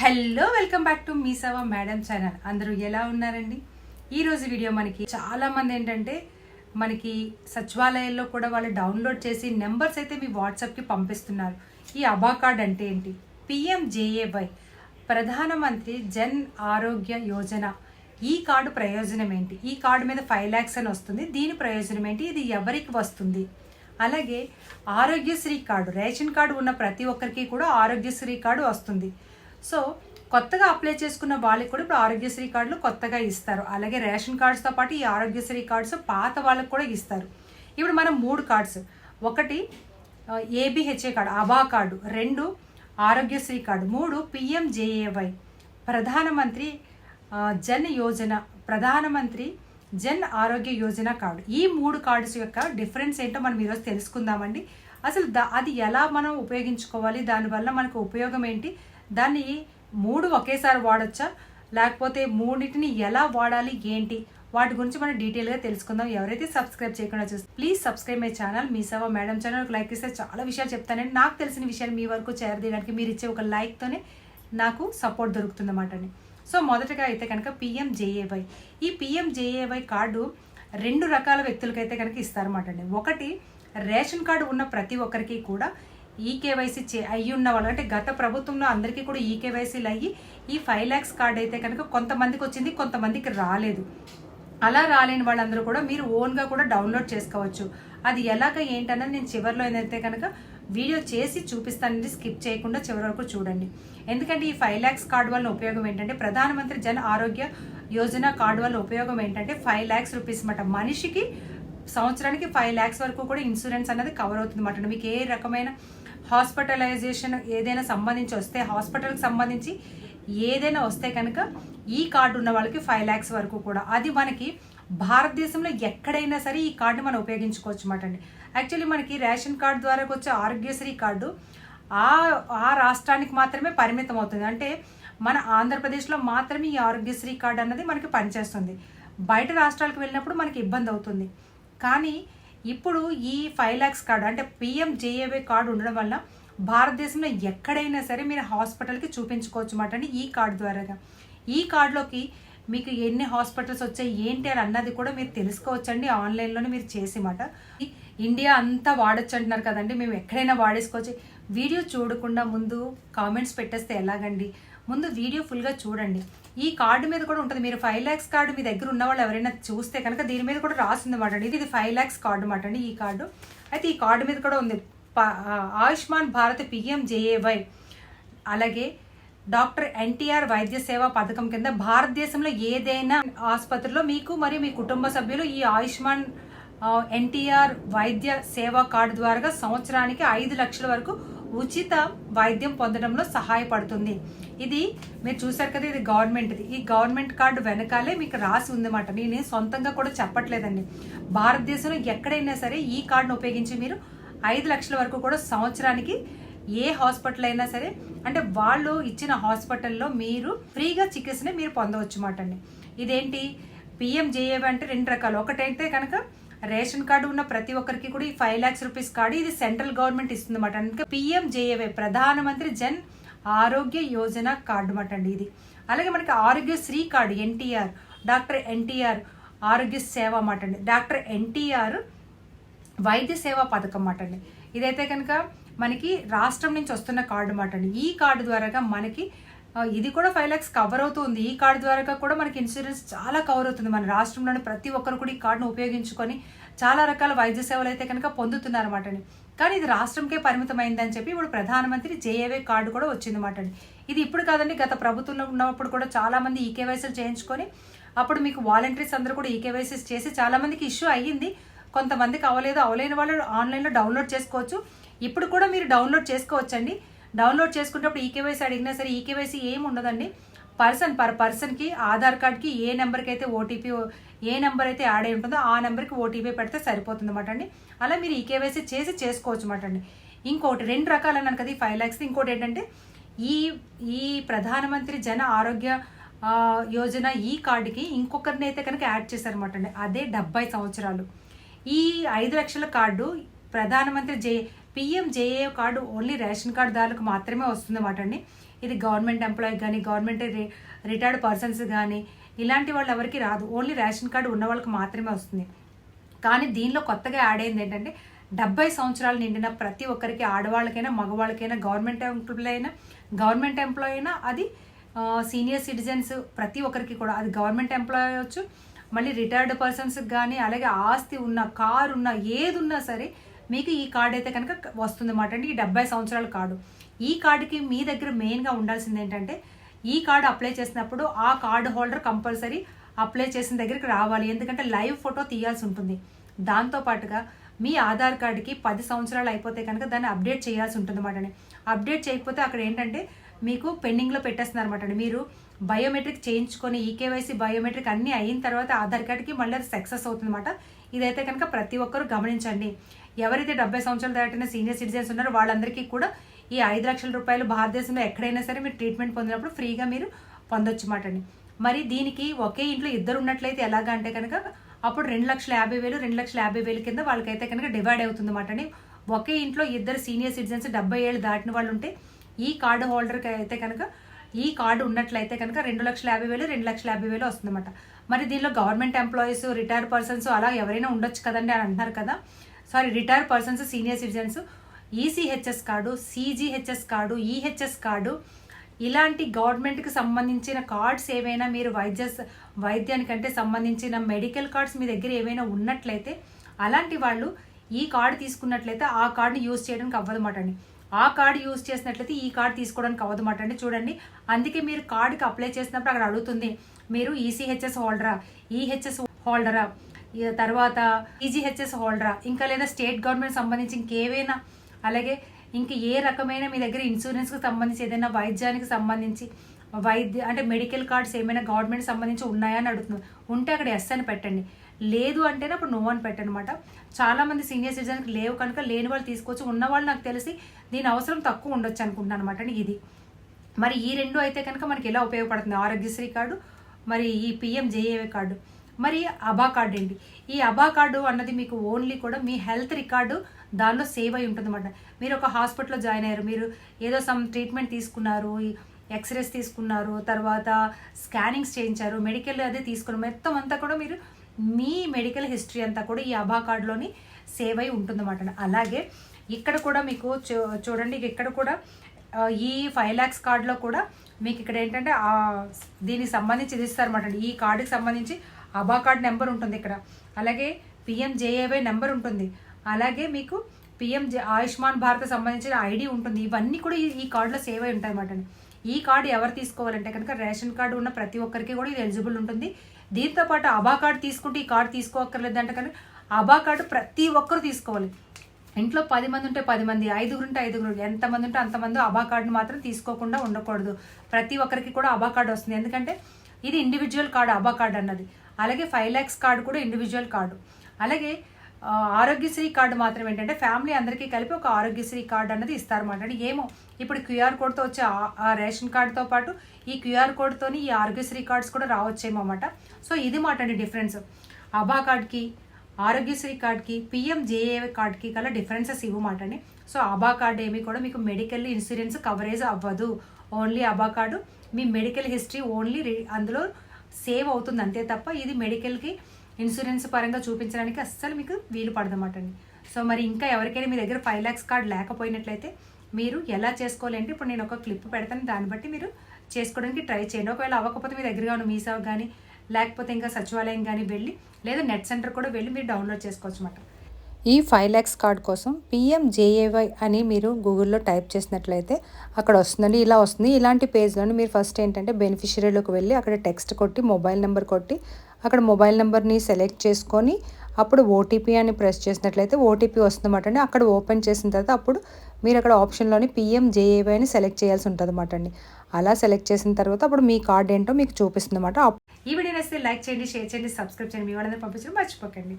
Hello welcome back to Meeseva madam channel. అందరూ ఎలా ఉన్నారండి? ఈరోజు వీడియో మనకి చాలా మంది ఏంటంటే మనకి సచివాలయాల్లో కూడా వాళ్ళు డౌన్లోడ్ చేసి నెంబర్స్ అయితే మీ వాట్సాప్కి పంపిస్తున్నారు. ఈ అబా కార్డ్ అంటే ఏంటి? పిఎంజేఏవై ప్రధానమంత్రి జన్ ఆరోగ్య యోజన. ఈ కార్డు ప్రయోజనం ఏంటి? ఈ కార్డు మీద ఫైవ్ ల్యాక్స్ అని వస్తుంది. దీని ప్రయోజనం ఏంటి? ఇది ఎవరికి వస్తుంది? అలాగే ఆరోగ్యశ్రీ కార్డు రేషన్ కార్డు ఉన్న ప్రతి ఒక్కరికి కూడా ఆరోగ్యశ్రీ కార్డు వస్తుంది. సో కొత్తగా అప్లై చేసుకున్న వాళ్ళకి కూడా ఇప్పుడు ఆరోగ్యశ్రీ కార్డులు కొత్తగా ఇస్తారు. అలాగే రేషన్ కార్డ్స్తో పాటు ఈ ఆరోగ్యశ్రీ కార్డ్స్ పాత వాళ్ళకు కూడా ఇస్తారు. ఇప్పుడు మనం మూడు కార్డ్స్. ఒకటి ఏబిహెచ్ఏ కార్డు అబా కార్డు. రెండు ఆరోగ్యశ్రీ కార్డు. మూడు పిఎంజేఏవై ప్రధానమంత్రి జన్ యోజన ప్రధానమంత్రి జన్ ఆరోగ్య యోజన కార్డు. ఈ మూడు కార్డ్స్ యొక్క డిఫరెన్స్ ఏంటో మనం ఈరోజు తెలుసుకుందామండి. అసలు దా అది ఎలా మనం ఉపయోగించుకోవాలి? దానివల్ల మనకు ఉపయోగం ఏంటి? దాన్ని మూడు ఒకేసారి వాడచ్చా? లేకపోతే మూడింటిని ఎలా వాడాలి ఏంటి? వాటి గురించి మనం డీటెయిల్గా తెలుసుకుందాం. ఎవరైతే సబ్స్క్రైబ్ చేయకుండా చూస్తే please subscribe my channel. Mee Seva madam channel ఒక లైక్ ఇస్తే చాలా విషయాలు చెప్తానండి. నాకు తెలిసిన విషయాలు మీ వరకు చేరదీయడానికి మీరు ఇచ్చే ఒక లైక్తోనే నాకు సపోర్ట్ దొరుకుతుందన్నమాట అండి. సో మొదటగా అయితే కనుక పిఎంజేఏవై ఈ పిఎంజేఏవై కార్డు రెండు రకాల వ్యక్తులకైతే కనుక ఇస్తారన్నమాట అండి. ఒకటి రేషన్ కార్డు ఉన్న ప్రతి ఒక్కరికి కూడా ఈ కేవైసీ చే అయ్యి ఉన్న వాళ్ళు అంటే గత ప్రభుత్వంలో అందరికీ కూడా ఈ కేవైసీలు అయ్యి ఈ ఫైవ్ ల్యాక్స్ కార్డు అయితే కనుక కొంతమందికి వచ్చింది కొంతమందికి రాలేదు. అలా రాలేని వాళ్ళందరూ కూడా మీరు ఓన్గా కూడా డౌన్లోడ్ చేసుకోవచ్చు. అది ఎలాగ ఏంటన్నది నేను చివరిలో ఏదైతే కనుక వీడియో చేసి చూపిస్తానండి. స్కిప్ చేయకుండా చివరి వరకు చూడండి. ఎందుకంటే ఈ ఫైవ్ ల్యాక్స్ కార్డు వల్ల ఉపయోగం ఏంటంటే ప్రధానమంత్రి జన ఆరోగ్య యోజన కార్డు వల్ల ఉపయోగం ఏంటంటే ఫైవ్ ల్యాక్స్ రూపీస్ అన్నమాట మనిషికి సంవత్సరానికి ఫైవ్ ల్యాక్స్ వరకు కూడా ఇన్సూరెన్స్ అనేది కవర్ అవుతుంది అన్నమాట మీకు ఏ రకమైన హాస్పిటలైజేషన్ ఏదైనా సంబంధించి వస్తే హాస్పిటల్కి సంబంధించి ఏదైనా వస్తే కనుక ఈ కార్డు ఉన్న వాళ్ళకి ఫైవ్ ల్యాక్స్ వరకు కూడా. అది మనకి భారతదేశంలో ఎక్కడైనా సరే ఈ కార్డు మనం ఉపయోగించుకోవచ్చు అన్నమాట అండి. యాక్చువల్లీ మనకి రేషన్ కార్డు ద్వారా వచ్చే ఆరోగ్యశ్రీ కార్డు ఆ ఆ రాష్ట్రానికి మాత్రమే పరిమితం అవుతుంది. అంటే మన ఆంధ్రప్రదేశ్లో మాత్రమే ఈ ఆరోగ్యశ్రీ కార్డు అన్నది మనకి పనిచేస్తుంది. బయట రాష్ట్రాలకు వెళ్ళినప్పుడు మనకి ఇబ్బంది అవుతుంది. కానీ ఇప్పుడు ఈ ఫైవ్ ల్యాక్స్ కార్డు అంటే పిఎంజేఏవై కార్డు ఉండడం వల్ల భారతదేశంలో ఎక్కడైనా సరే మీరు హాస్పిటల్కి చూపించుకోవచ్చు అన్నమాట అండి ఈ కార్డు ద్వారాగా. ఈ కార్డులోకి మీకు ఎన్ని హాస్పిటల్స్ వచ్చాయి ఏంటి అని అన్నది కూడా మీరు తెలుసుకోవచ్చండి ఆన్లైన్లోనే మీరు చేసి మాట. ఇండియా అంతా వాడచ్చు అంటున్నారు కదండి మేము ఎక్కడైనా వాడేసుకోవచ్చు. వీడియో చూడకుండా ముందు కామెంట్స్ పెట్టేస్తే ఎలాగండి? ముందు వీడియో ఫుల్గా చూడండి. ఈ కార్డు మీద కూడా ఉంటుంది. మీరు ఫైవ్ ల్యాక్స్ కార్డు మీ దగ్గర ఉన్న వాళ్ళు ఎవరైనా చూస్తే కనుక దీని మీద కూడా రాసిందన్నమాట అండి. ఇది ఫైవ్ ల్యాక్స్ కార్డు మాట అండి ఈ కార్డు. అయితే ఈ కార్డు మీద కూడా ఉంది. ఆయుష్మాన్ భారత్ పిఎంజేఏవై అలాగే డాక్టర్ ఎన్టీఆర్ వైద్య సేవా పథకం కింద భారతదేశంలో ఏదైనా ఆసుపత్రిలో మీకు మరియు మీ కుటుంబ సభ్యులు ఈ ఆయుష్మాన్ ఎన్టీఆర్ వైద్య సేవా కార్డు ద్వారా సంవత్సరానికి ఐదు లక్షల వరకు ఉచిత వైద్యం పొందడంలో సహాయపడుతుంది. ఇది మీరు చూసారు కదా ఇది గవర్నమెంట్ది ఈ గవర్నమెంట్ కార్డు వెనకాలే మీకు రాసి ఉందన్నమాట. నేను సొంతంగా కూడా చెప్పట్లేదండి. భారతదేశంలో ఎక్కడైనా సరే ఈ కార్డును ఉపయోగించి మీరు ఐదు లక్షల వరకు కూడా సంవత్సరానికి ఏ హాస్పిటల్ అయినా సరే అంటే వాళ్ళు ఇచ్చిన హాస్పిటల్లో మీరు ఫ్రీగా చికిత్సని మీరు పొందవచ్చు అన్నమాట అండి ఇదేంటి పిఎంజేఏవి అంటే రెండు రకాలు. ఒకటైతే కనుక రేషన్ కార్డు ఉన్న ప్రతి ఒక్కరికి కూడా ఈ ఫైవ్ ల్యాక్స్ రూపీస్ కార్డు ఇది సెంట్రల్ గవర్నమెంట్ ఇస్తుంది అన్నమాట అందుకే పిఎంజేఏవై ప్రధానమంత్రి జన్ ఆరోగ్య యోజన కార్డు అన్నమాట అండి ఇది. అలాగే మనకి Aarogyasri card NTR doctor NTR Arogya Seva అన్నమాట అండి. డాక్టర్ ఎన్టీఆర్ వైద్య సేవా పథకం మాట అండి. ఇదైతే కనుక మనకి రాష్ట్రం నుంచి వస్తున్న కార్డు అన్నమాట అండి. ఈ కార్డు ద్వారాగా మనకి ఇది కూడా ఫైవ్ ల్యాక్స్ కవర్ అవుతుంది. ఈ కార్డు ద్వారా కూడా మనకి ఇన్సూరెన్స్ చాలా కవర్ అవుతుంది. మన రాష్ట్రంలోని ప్రతి ఒక్కరు కూడా ఈ కార్డును ఉపయోగించుకొని చాలా రకాల వైద్య సేవలు అయితే కనుక పొందుతున్నారు అండి. కానీ ఇది రాష్ట్రంకే పరిమితమైందని చెప్పి ఇప్పుడు ప్రధానమంత్రి జేఏవై కార్డు కూడా వచ్చిందన్నమాట అండి. ఇది ఇప్పుడు కాదండి గత ప్రభుత్వంలో ఉన్నప్పుడు కూడా చాలామంది ఈ కేవైసీలు చేయించుకొని అప్పుడు మీకు వాలంటీర్స్ అందరూ కూడా ఈ కేవైసీస్ చేసి చాలామందికి ఇష్యూ అయ్యింది. కొంతమందికి అవ్వలేదు అవలేని వాళ్ళు ఆన్లైన్లో డౌన్లోడ్ చేసుకోవచ్చు. ఇప్పుడు కూడా మీరు డౌన్లోడ్ చేసుకోవచ్చండి. డౌన్లోడ్ చేసుకున్నప్పుడు ఈ కేవైసీ అడిగినా సరే ఈకేవైసీ కేవైసీ ఏం ఉండదండి. పర్సన్ పర్ పర్సన్కి ఆధార్ కార్డ్కి ఏ నెంబర్కి అయితే ఓటీపీ ఏ నెంబర్ అయితే యాడ్ అయి ఉంటుందో ఆ నెంబర్కి ఓటీపీ పెడితే సరిపోతుంది అనమాట అండి. అలా మీరు ఈ కేవైసీ చేసి చేసుకోవచ్చు అనమాట అండి. ఇంకోటి రెండు రకాలు అన్నాను కదా ఈ ఫైవ్ ల్యాక్స్ ఇంకోటి ఏంటంటే ఈ ఈ ప్రధానమంత్రి జన ఆరోగ్య యోజన ఈ కార్డుకి ఇంకొకరిని అయితే కనుక యాడ్ చేశారనమాట అండి. అదే డెబ్బై సంవత్సరాలు. ఈ ఐదు లక్షల card Pradhanmantri J PMJAY card only ration card దారులకు మాత్రమే వస్తుంది అన్నమాట అండి. ఇది గవర్నమెంట్ ఎంప్లాయీ కానీ గవర్నమెంట్ రిటైర్డ్ పర్సన్స్ కానీ ఇలాంటి వాళ్ళు ఎవరికి రాదు. ఓన్లీ రేషన్ కార్డు ఉన్న వాళ్ళకి మాత్రమే వస్తుంది. కానీ దీనిలో కొత్తగా యాడ్ అయింది ఏంటంటే డెబ్బై సంవత్సరాలు నిండిన ప్రతి ఒక్కరికి ఆడవాళ్ళకైనా మగవాళ్ళకైనా గవర్నమెంట్ ఎంప్లాయీ అయినా గవర్నమెంట్ ఎంప్లాయీ అయినా అది సీనియర్ సిటిజన్స్ ప్రతి ఒక్కరికి కూడా అది గవర్నమెంట్ ఎంప్లాయీ అవ్వచ్చు మళ్ళీ రిటైర్డ్ పర్సన్స్కి కానీ అలాగే ఆస్తి ఉన్న కారు ఉన్న ఏది ఉన్నా సరే మీకు ఈ కార్డు అయితే కనుక వస్తుంది అన్నమాట అండి. ఈ డెబ్బై సంవత్సరాల కార్డు ఈ కార్డుకి మీ దగ్గర మెయిన్గా ఉండాల్సింది ఏంటంటే ఈ కార్డు అప్లై చేసినప్పుడు ఆ కార్డు హోల్డర్ కంపల్సరీ అప్లై చేసిన దగ్గరికి రావాలి. ఎందుకంటే లైవ్ ఫోటో తీయాల్సి ఉంటుంది. దాంతో పాటుగా మీ ఆధార్ కార్డుకి పది సంవత్సరాలు అయిపోతే కనుక దాన్ని అప్డేట్ చేయాల్సి ఉంటుంది అన్నమాట అప్డేట్ చేయకపోతే అక్కడ ఏంటంటే మీకు పెండింగ్లో పెట్టేస్తున్నారు అనమాట మీరు బయోమెట్రిక్ చేయించుకొని ఈకేవైసీ బయోమెట్రిక్ అన్నీ అయిన తర్వాత ఆధార్ కార్డుకి మళ్ళీ అది సక్సెస్ అవుతుందన్నమాట. ఇదైతే కనుక ప్రతి ఒక్కరు గమనించండి. ఎవరైతే డెబ్బై సంవత్సరాలు దాటిన సీనియర్ సిటిజన్స్ ఉన్నారో వాళ్ళందరికీ కూడా ఈ ఐదు లక్షల రూపాయలు భారతదేశంలో ఎక్కడైనా సరే మీరు ట్రీట్మెంట్ పొందినప్పుడు ఫ్రీగా మీరు పొందొచ్చు మాట అండి. మరి దీనికి ఒకే ఇంట్లో ఇద్దరు ఉన్నట్లయితే ఎలాగా అంటే కనుక అప్పుడు రెండు లక్షల యాభై వేలు రెండు లక్షల యాభై వేలు కింద వాళ్ళకైతే కనుక డివైడ్ అవుతుంది మాట అండి. ఒకే ఇంట్లో ఇద్దరు సీనియర్ సిటిజన్స్ డెబ్బై ఏళ్ళు దాటిన వాళ్ళు ఉంటే ఈ కార్డు హోల్డర్కి అయితే కనుక ఈ కార్డు ఉన్నట్లయితే కనుక రెండు లక్షల యాభై వేలు రెండు లక్షల యాభై వేలు వస్తుందన్నమాట మరి దీనిలో గవర్నమెంట్ ఎంప్లాయీస్ రిటైర్డ్ పర్సన్స్ అలా ఎవరైనా ఉండొచ్చు కదండి అని అంటున్నారు కదా. Sorry retire persons senior citizens ECHS card CGHS card EHS card ఇలాంటి గవర్నమెంట్కి సంబంధించిన కార్డ్స్ ఏవైనా మీరు వైద్య వైద్యానికంటే సంబంధించిన మెడికల్ కార్డ్స్ మీ దగ్గర ఏవైనా ఉన్నట్లయితే అలాంటి వాళ్ళు ఈ కార్డు తీసుకున్నట్లయితే ఆ కార్డుని యూజ్ చేయడానికి అవ్వదన్నమాట అండి. ఆ కార్డు యూజ్ చేసినట్లయితే ఈ కార్డు తీసుకోవడానికి అవ్వదన్నమాట అండి. చూడండి అందుకే మీరు కార్డుకి అప్లై చేసినప్పుడు అక్కడ అడుగుతుంది మీరు ఈసీహెచ్ఎస్ హోల్డరా ఈహెచ్ఎస్ హోల్డరా తర్వాత ఈజీహెచ్ఎస్ హోల్డరా? ఇంకా లేదా స్టేట్ గవర్నమెంట్ సంబంధించి ఇంకేవైనా అలాగే ఇంక ఏ రకమైన మీ దగ్గర ఇన్సూరెన్స్కి సంబంధించి ఏదైనా వైద్యానికి సంబంధించి వైద్య అంటే మెడికల్ కార్డ్స్ ఏమైనా గవర్నమెంట్ సంబంధించి ఉన్నాయా అని అడుగుతుంది ఉంటే అక్కడ ఎస్ అని పెట్టండి. లేదు అంటేనే అప్పుడు నో అని పెట్టనమాట. చాలామంది సీనియర్ సిటిజన్కి లేవు కనుక లేని వాళ్ళు తీసుకోవచ్చు ఉన్న వాళ్ళు నాకు తెలిసి దీని అవసరం తక్కువ ఉండొచ్చు అనుకుంటున్నాను అనమాట ఇది. మరి ఈ రెండు అయితే కనుక మనకి ఎలా ఉపయోగపడుతుంది? ఆరోగ్యశ్రీ కార్డు మరి ఈ పిఎంజేఏవై కార్డు. మరి అబా కార్డు ఏంటి ఈ అబా కార్డు అన్నది మీకు ఓన్లీ కూడా మీ హెల్త్ రికార్డు దానిలో సేవ్ అయి ఉంటుంది అనమాట మీరు ఒక హాస్పిటల్లో జాయిన్ అయ్యారు మీరు ఏదో సమ్ ట్రీట్మెంట్ తీసుకున్నారు ఎక్స్రేస్ తీసుకున్నారు తర్వాత స్కానింగ్స్ చేయించారు మెడికల్ అదే తీసుకున్నారు మొత్తం అంతా కూడా మీరు మీ మెడికల్ హిస్టరీ అంతా కూడా ఈ అబా కార్డులోని సేవ్ అయి ఉంటుందన్నమాట. అలాగే ఇక్కడ కూడా మీకు చూ- చూడండి ఇక్కడ కూడా ఈ ఫైవ్ ల్యాక్స్ కార్డులో కూడా మీకు ఇక్కడ ఏంటంటే దీనికి సంబంధించి ఇది ఇస్తారన్నమాట ఈ కార్డుకి సంబంధించి అబా కార్డ్ నెంబర్ ఉంటుంది ఇక్కడ. అలాగే పిఎంజేఏవై నెంబర్ ఉంటుంది. అలాగే మీకు పిఎం ఆయుష్మాన్ భారత్ సంబంధించిన ఐడి ఉంటుంది. ఇవన్నీ కూడా ఈ- కార్డులో సేవ్ అయి ఉంటాయి అన్నమాట ఈ కార్డు ఎవరు తీసుకోవాలంటే కనుక రేషన్ కార్డు ఉన్న ప్రతి ఒక్కరికి కూడా ఇది ఎలిజిబుల్ ఉంటుంది. దీంతో పాటు అబా కార్డు తీసుకుంటే ఈ కార్డు తీసుకోక్కర్లేదు అంటే కనుక అబా కార్డు ప్రతి ఒక్కరు తీసుకోవాలి. ఇంట్లో పది మంది ఉంటే పది మంది ఐదుగురు ఉంటే ఐదుగురు ఎంతమంది ఉంటే అంతమంది అబా కార్డును మాత్రం తీసుకోకుండా ఉండకూడదు. ప్రతి ఒక్కరికి కూడా అబా కార్డు వస్తుంది. ఎందుకంటే ఇది ఇండివిజువల్ కార్డు అబా కార్డు అన్నది. అలాగే ఫైవ్ ల్యాక్స్ కార్డు కూడా ఇండివిజువల్ కార్డు. అలాగే ఆరోగ్యశ్రీ కార్డు మాత్రం ఏంటంటే ఫ్యామిలీ అందరికీ కలిపి ఒక ఆరోగ్యశ్రీ కార్డు అన్నది ఇస్తారన్నమాట. అంటే ఏమో ఇప్పుడు క్యూఆర్ కోడ్తో వచ్చే ఆ- రేషన్ కార్డుతో పాటు ఈ క్యూఆర్ కోడ్తోని ఈ ఆరోగ్యశ్రీ కార్డ్స్ కూడా రావచ్చేమో అన్నమాట. సో ఇది మాట అండి డిఫరెన్స్ అబా కార్డ్కి ఆరోగ్యశ్రీ కార్డ్కి పిఎంజేఏ కార్డ్కి కల డిఫరెన్సెస్ ఇవ్వమాట అండి. సో అబా కార్డ్ ఏమి కూడా మీకు మెడికల్ ఇన్సూరెన్స్ కవరేజ్ అవ్వదు. Only ABHA card. మీ మెడికల్ హిస్టరీ ఓన్లీ అందులో సేవ్ అవుతుంది అంతే తప్ప ఇది మెడికల్కి ఇన్సూరెన్స్ పరంగా చూపించడానికి అస్సలు మీకు వీలు పడదన్నమాట అండి. సో మరి ఇంకా ఎవరికైనా మీ దగ్గర ఫైవ్ ల్యాక్స్ కార్డ్ లేకపోయినట్లయితే మీరు ఎలా చేసుకోవాలంటే ఇప్పుడు నేను ఒక క్లిప్ పెడతాను. దాన్ని బట్టి మీరు చేసుకోవడానికి ట్రై చేయండి. ఒకవేళ అవ్వకపోతే మీ దగ్గరగా ఉన్న మీసావ్ కానీ లేకపోతే ఇంకా సచివాలయం కానీ వెళ్ళి లేదా నెట్ సెంటర్ కూడా వెళ్ళి మీరు డౌన్లోడ్ చేసుకోవచ్చు అన్నమాట ఈ ఫైవ్ ల్యాక్స్ కార్డ్ కోసం పిఎంజేఏవై అని మీరు గూగుల్లో టైప్ చేసినట్లయితే అక్కడ వస్తుందండి ఇలా వస్తుంది. ఇలాంటి పేజ్లోని మీరు ఫస్ట్ ఏంటంటే బెనిఫిషరీలోకి వెళ్ళి అక్కడ టెక్స్ట్ కొట్టి మొబైల్ నెంబర్ కొట్టి అక్కడ మొబైల్ నెంబర్ని సెలెక్ట్ చేసుకొని అప్పుడు ఓటీపీ అని ప్రెస్ చేసినట్లయితే ఓటీపీ వస్తుందన్నమాట అండి. అక్కడ ఓపెన్ చేసిన తర్వాత అప్పుడు మీరు అక్కడ ఆప్షన్లోని పిఎంజేఏవై అని సెలెక్ట్ చేయాల్సి ఉంటుంది అన్నమాట అండి. అలా సెలెక్ట్ చేసిన తర్వాత అప్పుడు మీ కార్డ్ ఏంటో మీకు చూపిస్తుంది అన్నమాట ఈ వీడియో నచ్చితే లైక్ చేయండి షేర్ చేయండి సబ్స్క్రైబ్ చేయండి. మీ వాళ్ళందరూ పంపించడం మర్చిపోకండి.